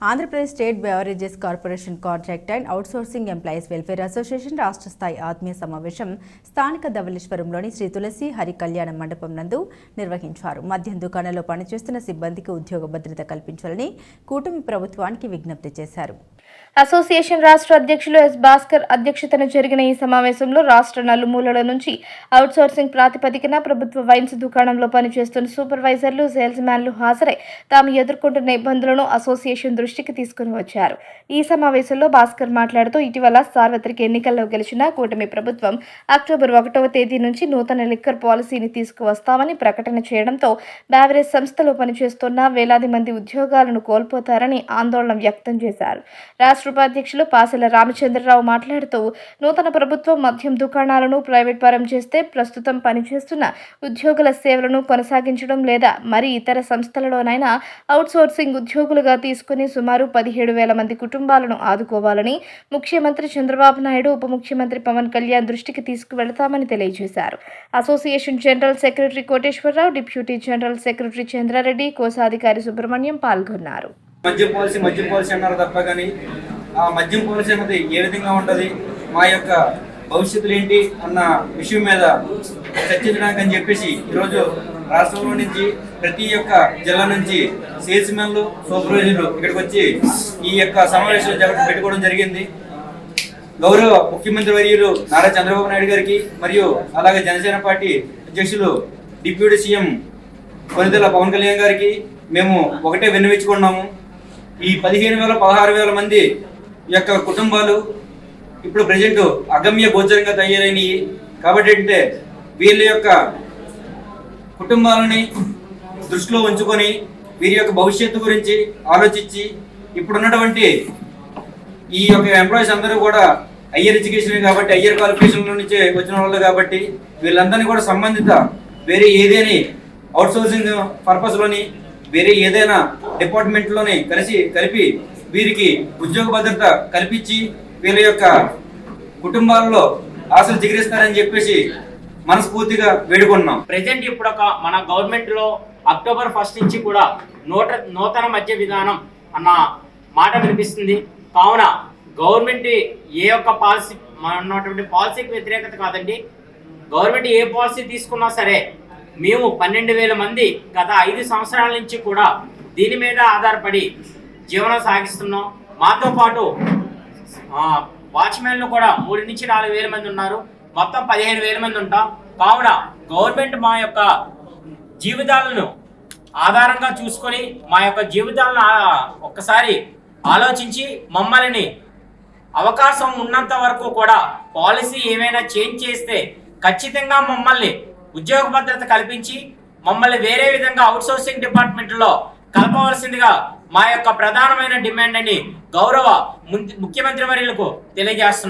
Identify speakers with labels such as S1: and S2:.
S1: Andhra Pradesh state beverages corporation contract and outsourcing employees welfare association రాష్ట్ర స్థాయి ఆత్మీయ సమావేశం స్థానిక ధవళేశ్వరంలోని శ్రీ తులసి హరి కళ్యాణ మండపం నందు నిర్వహించారు. మద్యం దుకాణంలో పనిచేస్తున్న సిబ్బందికి ఉద్యోగ భద్రత కల్పించాలని కూటమి ప్రభుత్వానికి విజ్ఞప్తి చేశారు.
S2: అసోసియేషన్ రాష్ట్ర అధ్యక్షులు ఎస్ భాస్కర్ అధ్యక్షతన జరిగిన ఈ సమావేశంలో రాష్ట్ర నలుమూలల నుంచి అవుట్సోర్సింగ్ ప్రాతిపదికన ప్రభుత్వ వైన్స్ దుకాణంలో పనిచేస్తున్న సూపర్వైజర్లు సేల్స్ మ్యాన్లు హాజరై తాము ఎదుర్కొంటున్న ఇబ్బందులను అసోసియేషన్ దృష్టికి తీసుకుని వచ్చారు. ఈ సమావేశంలో భాస్కర్ మాట్లాడుతూ ఇటీవల సార్వత్రిక ఎన్నికల్లో గెలిచిన కూటమి ప్రభుత్వం అక్టోబర్ ఒకటవ తేదీ నుంచి నూతన లిక్కర్ పాలసీని తీసుకువస్తామని ప్రకటన చేయడంతో బ్యావరేజ్ సంస్థలో పనిచేస్తున్న వేలాది మంది ఉద్యోగాలను కోల్పోతారని ఆందోళన వ్యక్తం చేశారు. రాష్ట్ర ఉపాధ్యక్షులు పాసెల రామచంద్రరావు మాట్లాడుతూ నూతన ప్రభుత్వం మద్యం దుకాణాలను ప్రైవేట్ పరం చేస్తే ప్రస్తుతం పనిచేస్తున్న ఉద్యోగుల సేవలను కొనసాగించడం లేదా మరి ఇతర సంస్థలలోనైనా అవుట్సోర్సింగ్ ఉద్యోగులుగా తీసుకుని సుమారు పదిహేడు వేల మంది కుటుంబాలను ఆదుకోవాలని ముఖ్యమంత్రి చంద్రబాబు నాయుడు ఉప ముఖ్యమంత్రి పవన్ కళ్యాణ్ దృష్టికి తీసుకువెళతామని తెలియజేశారు. Association general secretary Koteswara Rao deputy general secretary Chandra Reddy కోశాధికారి సుబ్రహ్మణ్యం పాల్గొన్నారు.
S3: మద్యం పాలసీ మద్యం పాలసీ అన్నారు తప్ప కానీ ఆ మద్యం పాలసీ అన్నది ఏ విధంగా ఉంటుంది? మా యొక్క భవిష్యత్తులు ఏంటి అన్న విషయం మీద చర్చించడానికి అని చెప్పేసి ఈరోజు రాష్ట్రంలో నుంచి ప్రతి ఒక్క జిల్లా నుంచి సేల్స్ మెన్లు సూపర్వైజర్లు ఇక్కడికి వచ్చి ఈ యొక్క సమావేశం పెట్టుకోవడం జరిగింది. గౌరవ ముఖ్యమంత్రి వర్యులు నారా చంద్రబాబు నాయుడు గారికి మరియు అలాగే జనసేన పార్టీ అధ్యక్షులు డిప్యూటీ సీఎం కొనితెల పవన్ కళ్యాణ్ గారికి మేము ఒకటే విన్నవించుకున్నాము. ఈ పదిహేను వేల పదహారు వేల మంది యొక్క కుటుంబాలు ఇప్పుడు ప్రజెంట్ అగమ్య గోచరంగా తయారైనవి కాబట్టి అంటే వీళ్ళ యొక్క కుటుంబాలని దృష్టిలో ఉంచుకొని వీరి యొక్క భవిష్యత్తు గురించి ఆలోచించి ఇప్పుడున్నటువంటి ఈ యొక్క ఎంప్లాయీస్ అందరూ కూడా హయ్యర్ ఎడ్యుకేషన్ కాబట్టి హయ్యర్ క్వాలిఫికేషన్ నుంచే వచ్చిన వాళ్ళు కాబట్టి వీళ్ళందరినీ కూడా సంబంధిత వేరే ఏదేని అవుట్సోర్సింగ్ పర్పస్లోని వేరే ఏదైనా డిపార్ట్మెంట్లోని కలిసి కలిపి వీరికి ఉద్యోగ భద్రత కల్పించి వీళ్ళ యొక్క కుటుంబాల్లో ఆశలు చిగురిస్తారని చెప్పేసి మనస్ఫూర్తిగా వేడుకున్నాం
S4: ప్రజెంట్ ఇప్పుడు ఒక మన గవర్నమెంట్లో అక్టోబర్ ఫస్ట్ నుంచి కూడా నూట నూతన మధ్య విధానం అన్న మాట వినిపిస్తుంది. కావున గవర్నమెంట్ ఏ యొక్క పాలసీ మన ఉన్నటువంటి పాలసీకి వ్యతిరేకత కాదండి. గవర్నమెంట్ ఏ పాలసీ తీసుకున్నా సరే మేము పన్నెండు వేల మంది గత ఐదు సంవత్సరాల నుంచి కూడా దీని మీద ఆధారపడి జీవనం సాగిస్తున్నాం. మాతో పాటు వాచ్మెన్లు కూడా మూడు నుంచి నాలుగు వేల మంది ఉన్నారు. మొత్తం పదిహేను వేల మంది ఉంటాం. కావున గవర్నమెంట్ మా యొక్క జీవితాలను ఆధారంగా చూసుకొని మా యొక్క జీవితాలను ఒక్కసారి ఆలోచించి మమ్మల్ని అవకాశం ఉన్నంత వరకు కూడా పాలసీ ఏమైనా చేంజ్ చేస్తే ఖచ్చితంగా మమ్మల్ని ఉద్యోగ భద్రత కల్పించి మమ్మల్ని వేరే విధంగా అవుట్సోర్సింగ్ డిపార్ట్మెంట్లో కలపవలసిందిగా మా యొక్క ప్రధానమైన డిమాండ్ అని గౌరవ ముఖ్యమంత్రి వర్యులకు తెలియజేస్తున్నాం.